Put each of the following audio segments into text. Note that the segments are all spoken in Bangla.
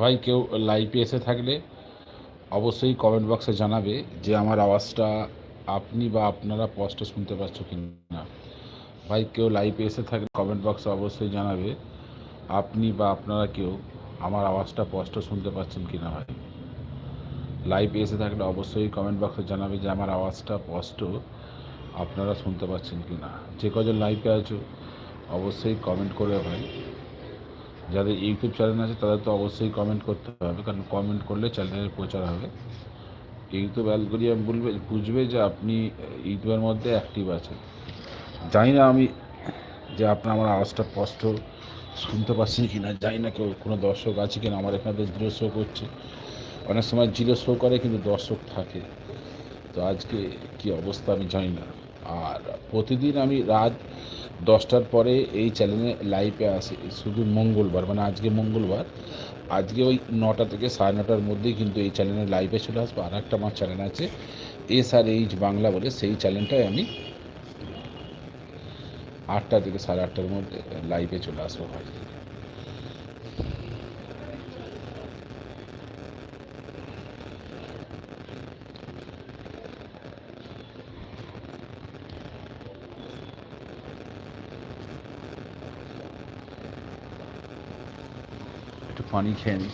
ভাই, কেউ লাইভে এসে থাকলে অবশ্যই কমেন্ট বক্সে জানাবে যে আমার আওয়াজটা আপনি বা আপনারা স্পষ্ট শুনতে পাচ্ছ কি না ভাই, কেউ লাইভে এসে থাকলে কমেন্ট বক্সে অবশ্যই জানাবে আপনি বা আপনারা কেউ আমার আওয়াজটা স্পষ্ট শুনতে পাচ্ছেন কি না ভাই লাইভে এসে থাকলে অবশ্যই কমেন্ট বক্সে জানাবে যে আমার আওয়াজটা স্পষ্ট আপনারা শুনতে পাচ্ছেন কি না যে কজন লাইভে আছো, অবশ্যই কমেন্ট করবে ভাই। যাদের ইউটিউব চ্যানেল আছে, তাদের তো অবশ্যই কমেন্ট করতে হবে, কারণ কমেন্ট করলে চ্যানেলের প্রচার হবে। ইউটিউব অ্যালগোরিয়াম বলবে, বুঝবে যে আপনি ইউটিউবের মধ্যে অ্যাক্টিভ আছেন। জানি না আমি যে আপনার আমার আওয়াজটা স্পষ্ট শুনতে পাচ্ছেন কি না জানি না কেউ, কোনো দর্শক আছে কিনা, আমার এখানে জিরো শো করছে। অনেক সময় জিরো শো করে, কিন্তু দর্শক থাকে। তো আজকে কি অবস্থা আমি জানি না। আর প্রতিদিন আমি রাত দশটার পরে এই চ্যানেলে লাইভে আসি, শুধু মঙ্গলবার মানে আজকে মঙ্গলবার। আজকে ওই নটা থেকে সাড়ে নটার মধ্যেই কিন্তু এই চ্যানেলে লাইভে চলে আসব। আর একটা আমার চ্যানেল আছে এস আর এইচ বাংলা বলে, সেই চ্যানেলটাই আমি আটটা থেকে সাড়ে আটটার মধ্যে লাইভে চলে আসব ভাই। একটু পানি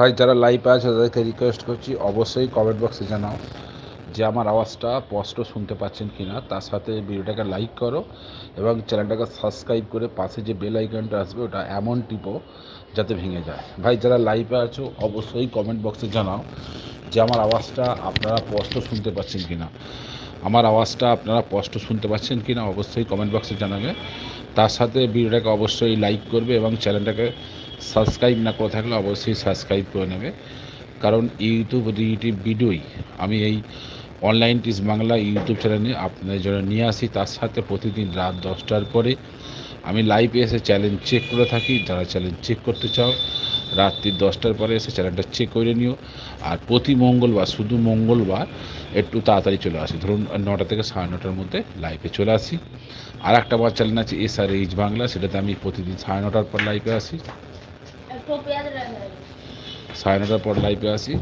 ভাই, যারা লাইভে আছে, তাদেরকে রিকোয়েস্ট করছি, অবশ্যই কমেন্ট বক্সে জানাও যে আমার আওয়াজটা স্পষ্ট শুনতে পাচ্ছেন কি না তার সাথে ভিডিওটাকে লাইক করো এবং চ্যানেলটাকে সাবস্ক্রাইব করে পাশে যে বেল আইকনটা আসবে, ওটা এমন টিপো যাতে ভেঙে যায়। ভাই, যারা লাইভে আছো, অবশ্যই কমেন্ট বক্সে জানাও যে আমার আওয়াজটা আপনারা স্পষ্ট শুনতে পাচ্ছেন কি না আমার আওয়াজটা আপনারা স্পষ্ট শুনতে পাচ্ছেন কি না অবশ্যই কমেন্ট বক্সে জানাবে। তার সাথে ভিডিওটাকে অবশ্যই লাইক করবে এবং চ্যানেলটাকে সাবস্ক্রাইব না করে থাকলে অবশ্যই সাবস্ক্রাইব করে নেবে। কারণ ইউটিউব ইউটিউব ভিডিওই আমি এই অনলাইন টিস বাংলা ইউটিউব চ্যানেলে আপনাদের জন্য নিয়ে আসি। তার সাথে প্রতিদিন রাত দশটার পরে আমি লাইভে এসে চ্যালেঞ্জ চেক করে থাকি। যারা চ্যালেঞ্জ চেক করতে চাও, রাত্রি দশটার পরে এসে চ্যানেলটা চেক করে নিও। আর প্রতি মঙ্গলবার, শুধু মঙ্গলবার, একটু তাড়াতাড়ি চলে আসি। ধরুন নটা থেকে সাড়ে নটার মধ্যে লাইভে চলে আসি। আর একটা আমার চ্যানেল আছে এস আর এইচ বাংলা, সেটাতে আমি প্রতিদিন সাড়ে নটার পর লাইভে আসি। সাড়ে নটার পর লাইভে আসি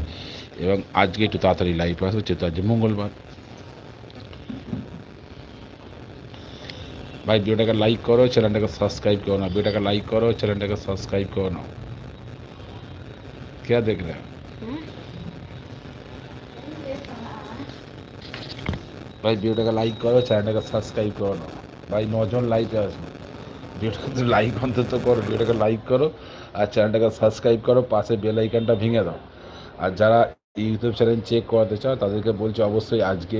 এবং আজকে একটু তাড়াতাড়ি লাইভে আসবো যেহেতু আজকে মঙ্গলবার ভাই ভিডিওটাকে লাইক করো চ্যানেলটাকে সাবস্ক্রাইব করো না ভিডিওটাকে লাইক করো চ্যানেলটাকে সাবস্ক্রাইব করো না क्या देख रहे हो ভাই ভিডিওটাকে লাইক করো চ্যানেলটাকে সাবস্ক্রাইব করো না ভাই নজন লাইক আসবে ভিডিওটাকে লাইক অন্তত করো, ভিডিওটাকে লাইক করো, আর চ্যানেলটাকে সাবস্ক্রাইব করো, পাশে বেল আইকনটা ভেঙে দাও। আর যারা ইউটিউব চ্যানেল চেক করাতে চাও, তাদেরকে বলছি অবশ্যই আজকে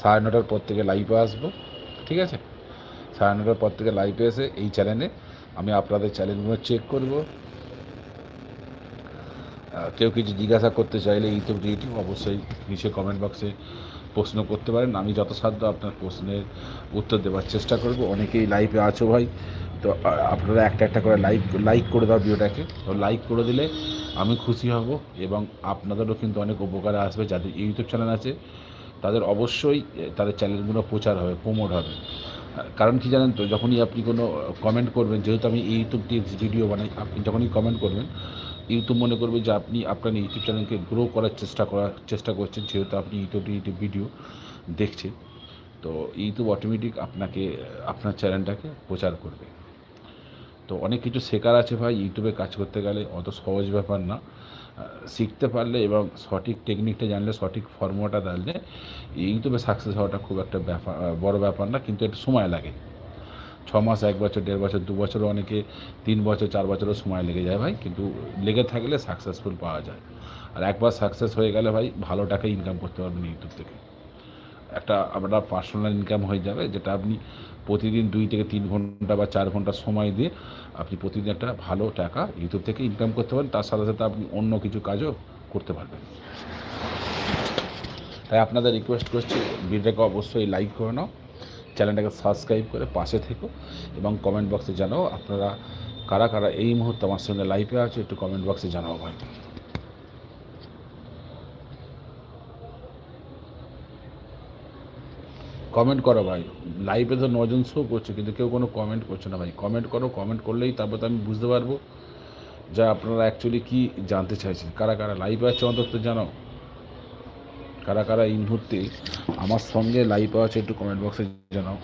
সাড়ে নটার পর থেকে লাইভে আসব, ঠিক আছে? সাড়ে নটার পর থেকে লাইভে এসে এই চ্যানেলে আমি আপনাদের চ্যানেলগুলো চেক করব। কেউ কিছু জিজ্ঞাসা করতে চাইলে ইউটিউব ইউটিউব অবশ্যই নিচে কমেন্ট বক্সে প্রশ্ন করতে পারেন। আমি যথাসাধ্য আপনার প্রশ্নের উত্তর দেওয়ার চেষ্টা করব। অনেকেই লাইভে আছো ভাই। তো আপনারা একটা একটা করে লাইক লাইক করে দাও ভিডিওটাকে। তো লাইক করে দিলে আমি খুশি হব এবং আপনাদেরও কিন্তু অনেক উপকারে আসবে। যাদের ইউটিউব চ্যানেল আছে, তাদের অবশ্যই তাদের চ্যানেলগুলো প্রচার হবে প্রমোট হবে। কারণ কি জানেন তো, যখনই আপনি কোনো কমেন্ট করবেন, যেহেতু আমি ইউটিউব টিপস ভিডিও বানাই, আপনি যখনই কমেন্ট করবেন ইউটিউব মনে করবে যে আপনি আপনার ইউটিউব চ্যানেলকে গ্রো করার চেষ্টা করার চেষ্টা করছেন, যেহেতু আপনি ইউটিউব ইউটিউব ভিডিও দেখছেন। তো ইউটিউব অটোমেটিক আপনাকে, আপনার চ্যানেলটাকে প্রচার করবে। তো অনেক কিছু শেখার আছে ভাই ইউটিউবে কাজ করতে গেলে, অত সহজ ব্যাপার না। শিখতে পারলে এবং সঠিক টেকনিকটা জানলে, সঠিক ফর্মুলাটা জানলে ইউটিউবে সাকসেস হওয়াটা খুব একটা ব্যাপার বড় ব্যাপার না, কিন্তু একটু সময় লাগে। ছ মাস এক বছর, দেড় বছর, দু বছরও অনেকে, তিন বছর, চার বছরও সময় লেগে যায় ভাই। কিন্তু লেগে থাকলে সাকসেসফুল পাওয়া যায়। আর একবার সাকসেস হয়ে গেলে ভাই ভালো টাকা ইনকাম করতে পারবেন ইউটিউব থেকে। একটা আপনার পার্সোনাল ইনকাম হয়ে যাবে, যেটা আপনি প্রতিদিন দুই থেকে তিন ঘণ্টা বা চার ঘণ্টা সময় দিয়ে আপনি প্রতিদিন একটা ভালো টাকা ইউটিউব থেকে ইনকাম করতে পারেন। তার সাথে সাথে আপনি অন্য কিছু কাজও করতে পারবেন। তাই আপনাদের রিকোয়েস্ট করছি ভিডিওটাকে অবশ্যই লাইক করে নাও। চ্যানেলটাকে সাবস্ক্রাইব করে পাশে থেকো এবং কমেন্ট বক্সে জানাও আপনারা কারা কারা এই মুহূর্তে আমার সঙ্গে লাইভে আছে, একটু কমেন্ট বক্সে জানাও ভাই। কমেন্ট করো ভাই। লাইভে তো নজন শো করছে, কিন্তু কেউ কোনো কমেন্ট করছে না ভাই। কমেন্ট করো কমেন্ট করলেই তারপর তো আমি বুঝতে পারব যে আপনারা অ্যাকচুয়ালি কী জানতে চাইছেন। কারা কারা লাইভে আছে, অন্তত জানাও। কারা কারা এই মুহূর্তে আমার সঙ্গে লাইভ আছে, একটু কমেন্ট বক্সে জানাও।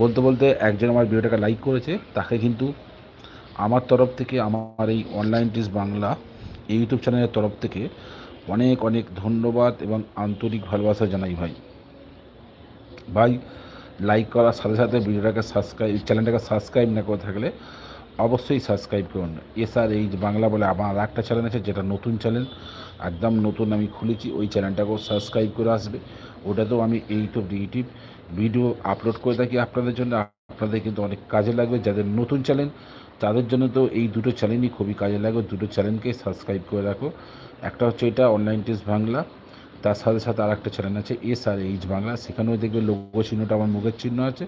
বলতে বলতে একজন আমার ভিডিওটাকে লাইক করেছে, তাকে কিন্তু আমার তরফ থেকে, আমার এই অনলাইন টিস বাংলা ইউটিউব চ্যানেলের তরফ থেকে অনেক অনেক ধন্যবাদ এবং আন্তরিক ভালোবাসা জানাই ভাই। ভাই লাইক করার সাথে সাথে ভিডিওটাকে সাবস্ক্রাইব চ্যানেলটাকে সাবস্ক্রাইব না করে থাকলে অবশ্যই সাবস্ক্রাইব করুন। এস আর এই বাংলা বলে আমার একটা চ্যানেল আছে, যেটা নতুন চ্যানেল একদম নতুন আমি খুলেছি, ওই চ্যানেলটাকেও সাবস্ক্রাইব করে আসবে। ওটাতেও আমি ইউটিউব ইউটিউব ভিডিও আপলোড করে থাকি আপনাদের জন্য। আপনাদের কিন্তু অনেক কাজে লাগবে যাদের নতুন চ্যানেল তাদের জন্য তো এই দুটো চ্যানেলই খুবই কাজে লাগবে। দুটো চ্যানেলকে সাবস্ক্রাইব করে রাখো। একটা হচ্ছে এটা অনলাইন টেস্ট বাংলা। তার সাথে সাথে আর একটা চ্যানেল আছে এস আর এইচ বাংলা। সেখানেও দেখবে লোগো চিহ্নটা আমার মুখের চিহ্ন আছে।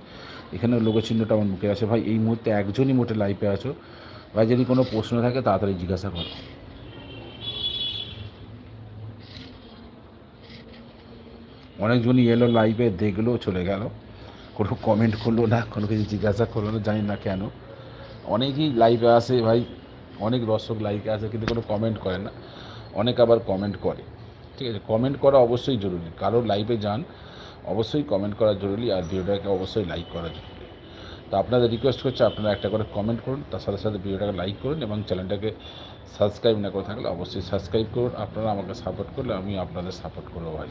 এখানেও লোগো চিহ্নটা আমার মুখে আছে। ভাই, এই মুহূর্তে একজনই মোটে লাইভে আছো। ভাই, যদি কোনো প্রশ্ন থাকে তাড়াতাড়ি জিজ্ঞাসা করো। অনেকজনই এলো লাইভে দেখল, চলে গেল। কোনো কমেন্ট করল না, কোনো কিছু জিজ্ঞাসা করল না, জানি না কেন। অনেকেই লাইভে আসে ভাই, অনেক দর্শক লাইভে আসে কিন্তু কোনো কমেন্ট করে না। অনেক আবার কমেন্ট করে। ঠিক আছে কমেন্ট করা অবশ্যই জরুরি। কারও লাইভে যান, অবশ্যই কমেন্ট করা জরুরি আর ভিডিওটাকে অবশ্যই লাইক করা জরুরি। তো আপনাদের রিকোয়েস্ট করছে আপনারা একটা করে কমেন্ট করুন, তার সাথে সাথে ভিডিওটাকে লাইক করুন এবং চ্যানেলটাকে সাবস্ক্রাইব না করে থাকলে অবশ্যই সাবস্ক্রাইব করুন। আপনারা আমাকে সাপোর্ট করলে আমি আপনাদের সাপোর্ট করব ভাই।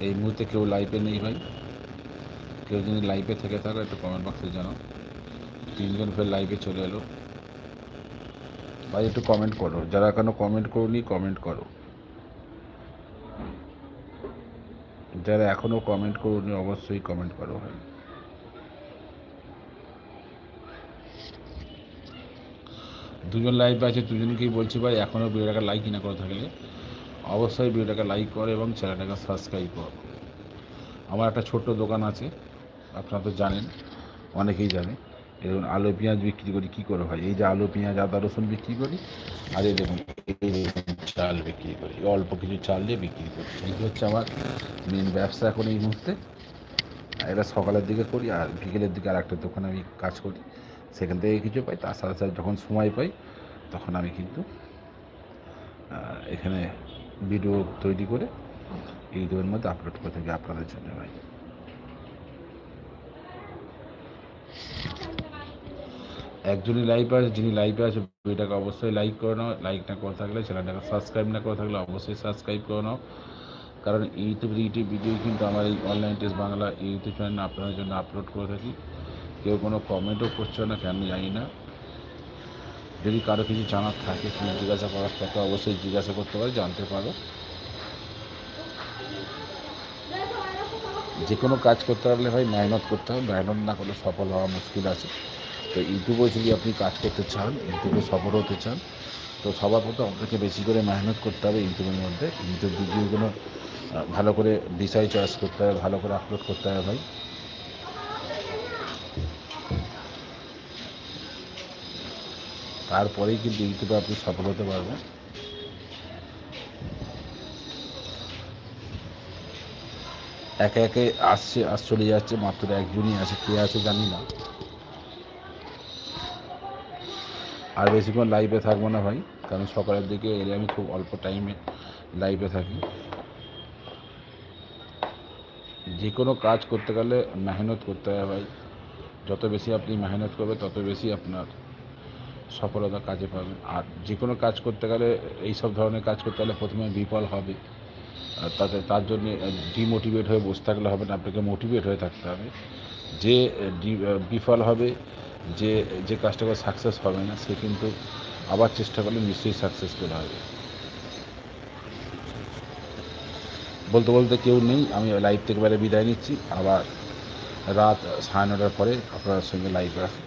এই মুহূর্তে কেউ লাইভে নেই ভাই। কেউ যদি লাইভে থেকে থাকো একটু কমেন্ট বক্সে জানাও। তিনজন ফের লাইভে চলে এলো। ভাই, একটু কমেন্ট করো। যারা এখনও কমেন্ট করোনি কমেন্ট করো। যারা এখনও কমেন্ট করোনি, অবশ্যই কমেন্ট করো ভাই। দুজন লাইভ আছে, দুজনকেই বলছি ভাই এখনও ভিডিওটাকে লাইক না করে থাকলে। অবশ্যই ভিডিওটাকে লাইক করো এবং চ্যানেলটাকে সাবস্ক্রাইব করো। আমার একটা ছোট্ট দোকান আছে, আপনারা তো জানেন, অনেকেই জানে। এরকম আলু, পেঁয়াজ বিক্রি করি, কী করে ভাই এই যে আলু, পেঁয়াজ, আদা, রসুন বিক্রি করি, আর এই দেখুন চাল বিক্রি করি অল্প কিছু চাল দিয়ে বিক্রি করি। এই হচ্ছে আমার মেন ব্যবসা এখন এই মুহূর্তে। এটা সকালের দিকে করি, আর বিকেলের দিকে আর একটা দোকানে আমি কাজ করি। সেখান থেকে কিছু পাই, তার সাথে সাথে যখন সময় পাই, তখন আমি কিন্তু এখানে ভিডিও তৈরি করে ইউটিউবের মধ্যে আপলোড করে থাকি আপনাদের জন্য ভাই। একজনই লাইভ আছে যিনি লাইভে আছে ভিডিওটাকে অবশ্যই লাইক করে নাও লাইক না করে থাকলে চ্যানেলটাকে সাবস্ক্রাইব না করে থাকলে অবশ্যই সাবস্ক্রাইব করে নাও। কারণ ইউটিউব ইউটিউব ভিডিও কিন্তু আমার এই online test Bangla YouTube channel আপনাদের জন্য আপলোড করে থাকি। কেউ কোনো কমেন্টও করছে না, কেন জানি না। যদি কারও কিছু জানার থাকে কিছু জিজ্ঞাসা করার থাকে, অবশ্যই জিজ্ঞাসা করতে পারো, জানতে পারো। যে কোনো কাজ করতে পারলে ভাই, মেহনত করতে হবে। মেহনত না করলে সফল হওয়া মুশকিল আছে। তো ইউটিউবে যদি আপনি কাজ করতে চান ইউটিউবে সফল হতে চান, তো সবার প্রথম আপনাকে বেশি করে মেহনত করতে হবে ইউটিউবের মধ্যে। ইউটিউব ভিডিওগুলো ভালো করে বিষয় চয়েস করতে হবে, ভালো করে আপলোড করতে হবে ভাই। তারপরেই কিন্তু ইউটিউবে আপনি সফল হতে পারবেন। একে একে আসছে আস চলে যাচ্ছে, মাত্র একজনই আছে, কে আছে জানি না। আর বেশিক্ষণ লাইভে থাকব না ভাই, কারণ সকালের দিকে এলে আমি খুব অল্প টাইমে লাইভে থাকি। যে কোনো কাজ করতে গেলে মেহনত করতে হয় ভাই। যত বেশি আপনি মেহনত করবে তত বেশি আপনার সফলতা কাজে পাবেন। আর যে কোনো কাজ করতে গেলে এই সব ধরনের কাজ করতে গেলে প্রথমে বিফল হবে। তাতে, তার জন্যে ডিমোটিভেট হয়ে বসে থাকলে হবে না, আপনাকে মোটিভেট হয়ে থাকতে হবে। যে বিফল হবে, যে যে কাজটা করে সাকসেস হবে না, সে কিন্তু আবার চেষ্টা করলে নিশ্চয়ই সাকসেসফুল হবে বলতে বলতে কেউ নেই, আমি লাইভ থেকে এবারে বিদায় নিচ্ছি। আবার রাত সাড়ে নটার পরে আপনার সঙ্গে লাইভ আসব।